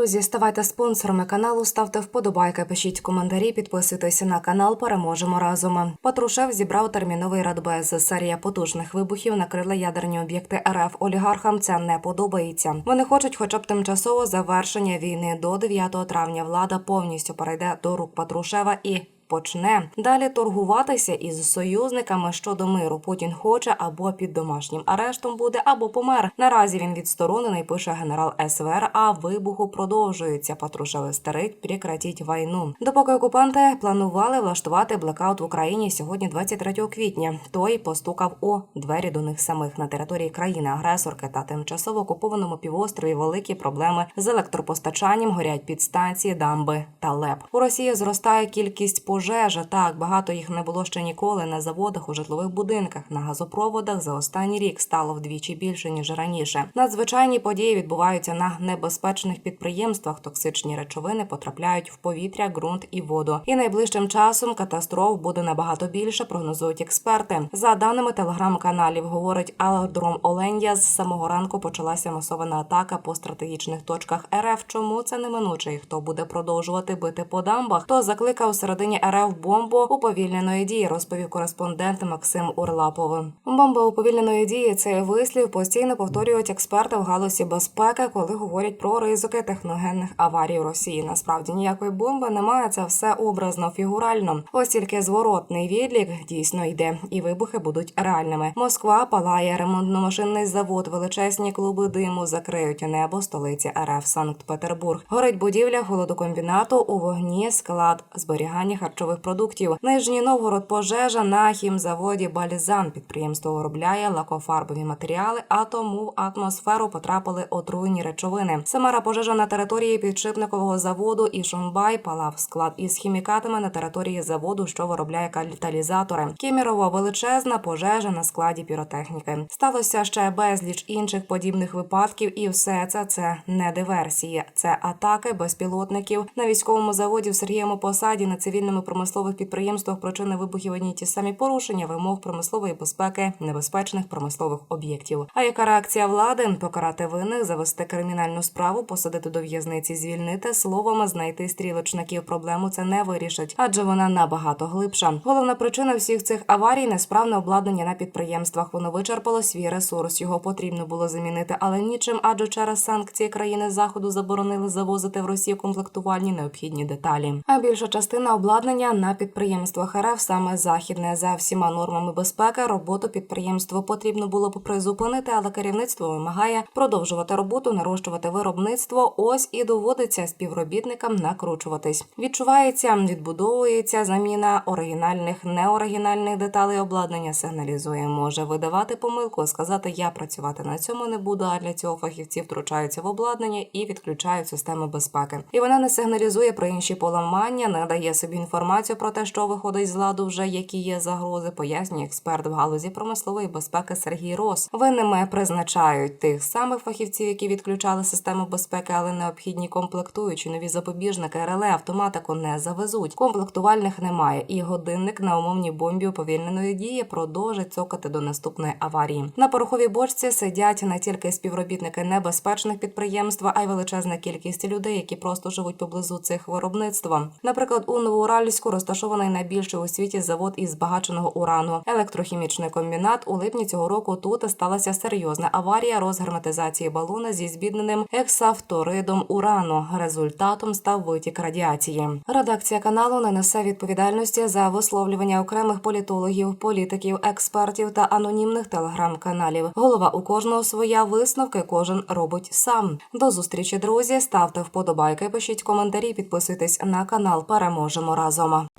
Друзі, ставайте спонсорами каналу, ставте вподобайки, пишіть коментарі, підписуйтесь на канал. Переможемо разом. Патрушев зібрав терміновий радбез. Серія потужних вибухів накрила ядерні об'єкти РФ. Олігархам це не подобається. Вони хочуть, хоча б тимчасово завершення війни до 9 травня. Влада повністю перейде до рук Патрушева і. Почне далі торгуватися із союзниками щодо миру. Путін хоче або під домашнім арештом буде, або помер. Наразі він відсторонений. Пише генерал СВР. А вибуху продовжується. Патрушев старить, прекратіть війну. Допоки окупанти планували влаштувати блекаут в Україні сьогодні, 23 квітня. Той постукав у двері до них самих на території країни-агресорки та тимчасово окупованому півострові. Великі проблеми з електропостачанням горять підстанції, дамби та леп. У Росії зростає кількість пожежа. Так багато їх не було ще ніколи на заводах, у житлових будинках, на газопроводах за останній рік стало вдвічі більше ніж раніше. Надзвичайні події відбуваються на небезпечних підприємствах. Токсичні речовини потрапляють в повітря, ґрунт і воду. І найближчим часом катастроф буде набагато більше. Прогнозують експерти. За даними телеграм-каналів, говорить аеродром Оленя. З самого ранку почалася масована атака по стратегічних точках РФ. Чому це неминуче? І хто буде продовжувати бити по дамбах? Хто закликав середині РФ бомбу уповільненої дії, розповів кореспондент Максим Урлапов. Бомба уповільненої дії цей вислів постійно повторюють експерти в галузі безпеки, коли говорять про ризики техногенних аварій у Росії. Насправді ніякої бомби немає. Це все образно фігурально. Ось тільки зворотний відлік дійсно йде, і вибухи будуть реальними. Москва палає ремонтно-машинний завод, величезні клуби диму закриють небо столиці РФ Санкт-Петербург. Горить будівля холодокомбінату у вогні склад зберігання харчових продуктів. Нижній Новгород пожежа на хімзаводі Бальзан. Підприємство виробляє лакофарбові матеріали, а тому в атмосферу потрапили отруйні речовини. Самара пожежа на території підшипникового заводу і Шумбай палав склад із хімікатами на території заводу, що виробляє каталізатори. Кемірово величезна пожежа на складі піротехніки. Сталося ще безліч інших подібних випадків, і все це це не диверсії, це атаки безпілотників на військовому заводі в Сергієму посаді на цивільному промислових підприємствах. Причини вибухів ті самі порушення вимог промислової безпеки небезпечних промислових об'єктів. А яка реакція влади покарати винних, завести кримінальну справу, посадити до в'язниці, звільнити словом, знайти стрілочників проблему це не вирішить, адже вона набагато глибша. Головна причина всіх цих аварій несправне обладнання на підприємствах. Воно вичерпало свій ресурс. Його потрібно було замінити, але нічим, адже через санкції країни заходу заборонили завозити в Росію комплектувальні необхідні деталі. А більша частина обладнання на підприємствах РФ саме західне за всіма нормами безпеки. Роботу підприємство потрібно було б призупинити, але керівництво вимагає продовжувати роботу, нарощувати виробництво. Ось і доводиться співробітникам накручуватись. Відчувається, відбудовується заміна оригінальних неоригінальних деталей обладнання. Сигналізує, може видавати помилку, сказати я працювати на цьому не буду. А для цього фахівці втручаються в обладнання і відключають системи безпеки. І вона не сигналізує про інші поламання, не дає собі інформацію про те, що виходить з ладу, вже які є загрози. Пояснює експерт в галузі промислової безпеки Сергій Рос. Винними призначають тих самих фахівців, які відключали систему безпеки, але необхідні комплектуючі нові запобіжники РЛЕ автоматику не завезуть. Комплектувальних немає, і годинник на умовній бомбі уповільненої дії продовжить цокати до наступної аварії. На пороховій бочці сидять не тільки співробітники небезпечних підприємств, а й величезна кількість людей, які просто живуть поблизу цих виробництва. Наприклад, у Новоуральську розташований найбільший у світі завод із збагаченого урану. Електрохімічний комбінат у липні цього року тут сталася серйозна аварія розгерметизації балона зі збідненим ексафторидом урану. Результатом став витік радіації. Редакція каналу не несе відповідальності за висловлювання окремих політологів, політиків, експертів та анонімних телеграм-каналів. Голова у кожного своя висновки кожен робить сам. До зустрічі, друзі. Ставте вподобайки, пишіть коментарі, підписуйтесь на канал. Переможемо разом. 知道吗？